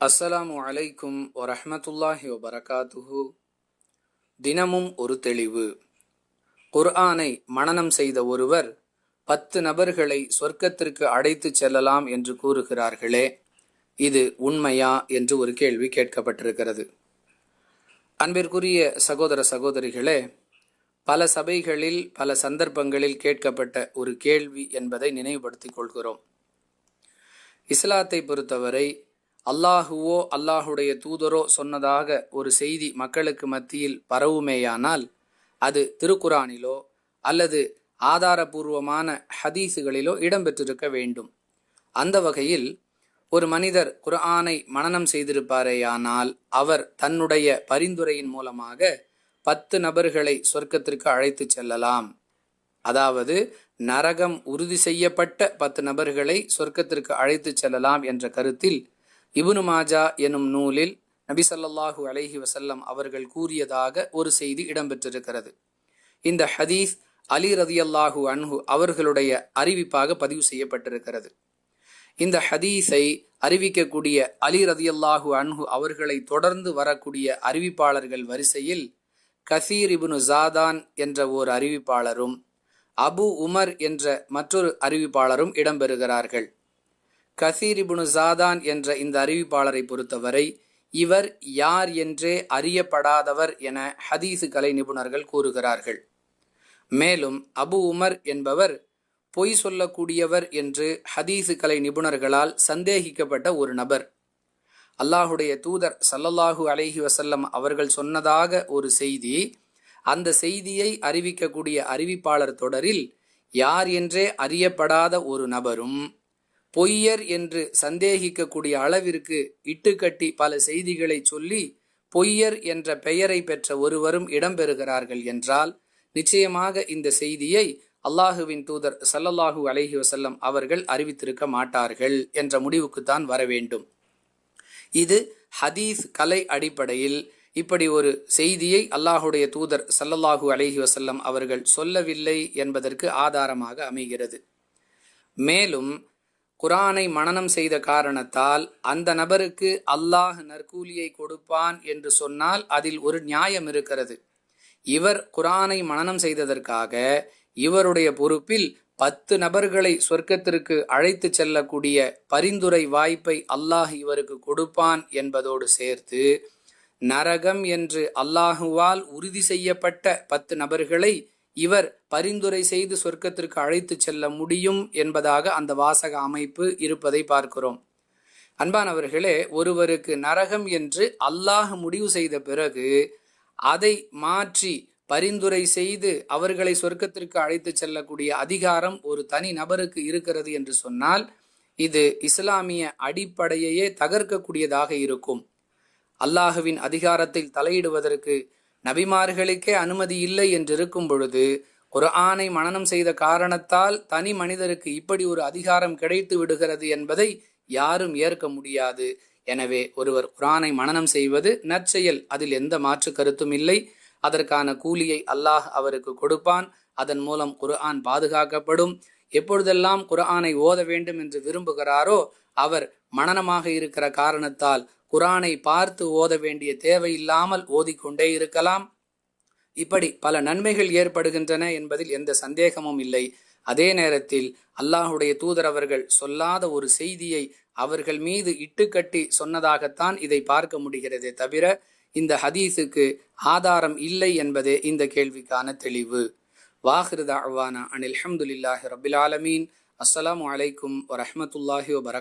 அஸ்ஸலாமு அலைக்கும் வரஹமத்துல்லாஹி வபரகாத்துஹு. தினமும் ஒரு தெளிவு. குர்ஆனை மனனம் செய்த ஒருவர் பத்து நபர்களை சொர்க்கத்திற்கு அழைத்துச் செல்லலாம் என்று கூறுகிறார்களே இது உண்மையா என்று ஒரு கேள்வி கேட்கப்பட்டிருக்கிறது. அன்பிற்குரிய சகோதர சகோதரிகளே பல சபைகளில் பல சந்தர்ப்பங்களில் கேட்கப்பட்ட ஒரு கேள்வி என்பதை நினைவுபடுத்திக் கொள்கிறோம். இஸ்லாத்தை பொறுத்தவரை அல்லாஹுவோ அல்லாஹுடைய தூதரோ சொன்னதாக ஒரு செய்தி மக்களுக்கு மத்தியில் பரவுமேயானால் அது திருக்குரானிலோ அல்லது ஆதாரபூர்வமான ஹதீஸுகளிலோ இடம்பெற்றிருக்க வேண்டும். அந்த வகையில் ஒரு மனிதர் குர்ஆனை மனனம் செய்திருப்பாரேயானால் அவர் தன்னுடைய பரிந்துரையின் மூலமாக பத்து நபர்களை சொர்க்கத்திற்கு அழைத்து செல்லலாம். அதாவது நரகம் உறுதி செய்யப்பட்ட பத்து நபர்களை சொர்க்கத்திற்கு அழைத்து செல்லலாம் என்ற கருத்தில் இபுனு மாஜா எனும் நூலில் நபி சல்லாஹூ அலஹி வசல்லம் அவர்கள் கூறியதாக ஒரு செய்தி இடம்பெற்றிருக்கிறது. இந்த ஹதீஸ் அலி ரதியல்லாஹு அன்ஹு அவர்களுடைய அறிவிப்பாக பதிவு செய்யப்பட்டிருக்கிறது. இந்த ஹதீஸை அறிவிக்கக்கூடிய அலி ரதியல்லாஹு அன்ஹு அவர்களை தொடர்ந்து வரக்கூடிய அறிவிப்பாளர்கள் வரிசையில் கசீர் இபுனு ஜாதான் என்ற ஓர் அறிவிப்பாளரும் அபு உமர் என்ற மற்றொரு அறிவிப்பாளரும் இடம்பெறுகிறார்கள். கசீரிபுனு சாதான் என்ற இந்த அறிவிப்பாளரை பொறுத்தவரை இவர் யார் என்றே அறியப்படாதவர் என ஹதீசு கலை நிபுணர்கள் கூறுகிறார்கள். மேலும் அபு உமர் என்பவர் பொய் சொல்லக்கூடியவர் என்று ஹதீசு கலை நிபுணர்களால் சந்தேகிக்கப்பட்ட ஒரு நபர். அல்லாஹுடைய தூதர் சல்லல்லாஹு அலைஹி வசல்லம் அவர்கள் சொன்னதாக ஒரு செய்தி அந்த செய்தியை அறிவிக்கக்கூடிய அறிவிப்பாளர் தொடரில் யார் என்றே அறியப்படாத ஒரு நபரும் பொய்யர் என்று சந்தேகிக்கக்கூடிய அளவிற்கு இட்டுக்கட்டி பல செய்திகளை சொல்லி பொய்யர் என்ற பெயரை பெற்ற ஒருவரும் இடம்பெறுகிறார்கள் என்றால் நிச்சயமாக இந்த செய்தியை அல்லாஹுவின் தூதர் சல்லல்லாஹு அலஹி வசல்லம் அவர்கள் அறிவித்திருக்க மாட்டார்கள் என்ற முடிவுக்குத்தான் வர வேண்டும். இது ஹதீஸ் கலை அடிப்படையில் இப்படி ஒரு செய்தியை அல்லாஹுடைய தூதர் சல்லல்லாஹு அலஹி வசல்லம் அவர்கள் சொல்லவில்லை என்பதற்கு ஆதாரமாக அமைகிறது. மேலும் குரானை மனனம் செய்த காரணத்தால் அந்த நபருக்கு அல்லாஹ் நற்கூலியை கொடுப்பான் என்று சொன்னால் அதில் ஒரு நியாயம் இருக்கிறது. இவர் குரானை மனனம் செய்ததற்காக இவருடைய பொறுப்பில் பத்து நபர்களை சொர்க்கத்திற்கு அழைத்து செல்லக்கூடிய பரிந்துரை வாய்ப்பை அல்லாஹ் இவருக்கு கொடுப்பான் என்பதோடு சேர்த்து நரகம் என்று அல்லாஹுவால் உறுதி செய்யப்பட்ட பத்து நபர்களை இவர் பரிந்துரை செய்து சொர்க்கத்திற்கு அழைத்து செல்ல முடியும் என்பதாக அந்த வாசக அமைப்பு இருப்பதை பார்க்கிறோம். அன்பானவர்களே ஒருவருக்கு நரகம் என்று அல்லாஹ் முடிவு செய்த பிறகு அதை மாற்றி பரிந்துரை செய்து அவர்களை சொர்க்கத்திற்கு அழைத்து செல்லக்கூடிய அதிகாரம் ஒரு தனி நபருக்கு இருக்கிறது என்று சொன்னால் இது இஸ்லாமிய அடிப்படையையே தகர்க்கக்கூடியதாக இருக்கும். அல்லாஹுவின் அதிகாரத்தில் தலையிடுவதற்கு நபிமார்களுக்கே அனுமதி இல்லை என்றிருக்கும் பொழுது ஒரு ஆணை மனனம் செய்த காரணத்தால் தனி மனிதருக்கு இப்படி ஒரு அதிகாரம் கிடைத்து விடுகிறது என்பதை யாரும் ஏற்க முடியாது. எனவே ஒருவர் குரானை மனனம் செய்வது நற்செயல். அதில் எந்த மாற்று கருத்தும் இல்லை. அதற்கான கூலியை அல்லாஹ் அவருக்கு கொடுப்பான். அதன் மூலம் குர்ஆன் பாதுகாக்கப்படும். எப்பொழுதெல்லாம் குரானை ஓத வேண்டும் என்று விரும்புகிறாரோ அவர் மனனமாக இருக்கிற காரணத்தால் குரானை பார்த்து ஓத வேண்டிய தேவையில்லாமல் ஓதிக்கொண்டே இருக்கலாம். இப்படி பல நன்மைகள் ஏற்படுகின்றன என்பதில் எந்த சந்தேகமும் இல்லை. அதே நேரத்தில் அல்லாஹுடைய தூதர் அவர்கள் சொல்லாத ஒரு செய்தியை அவர்கள் மீது இட்டுக்கட்டி சொன்னதாகத்தான் இதை பார்க்க முடிகிறதே தவிர இந்த ஹதீஸுக்கு ஆதாரம் இல்லை என்பதே இந்த கேள்விக்கான தெளிவு. வாஹிருதா அவானா அனில் அஹமதுல்லாஹி ரபில் ஆலமீன். அஸ்ஸலாமு அலைக்கும் வரஹமத்துல்லாஹி வபரக்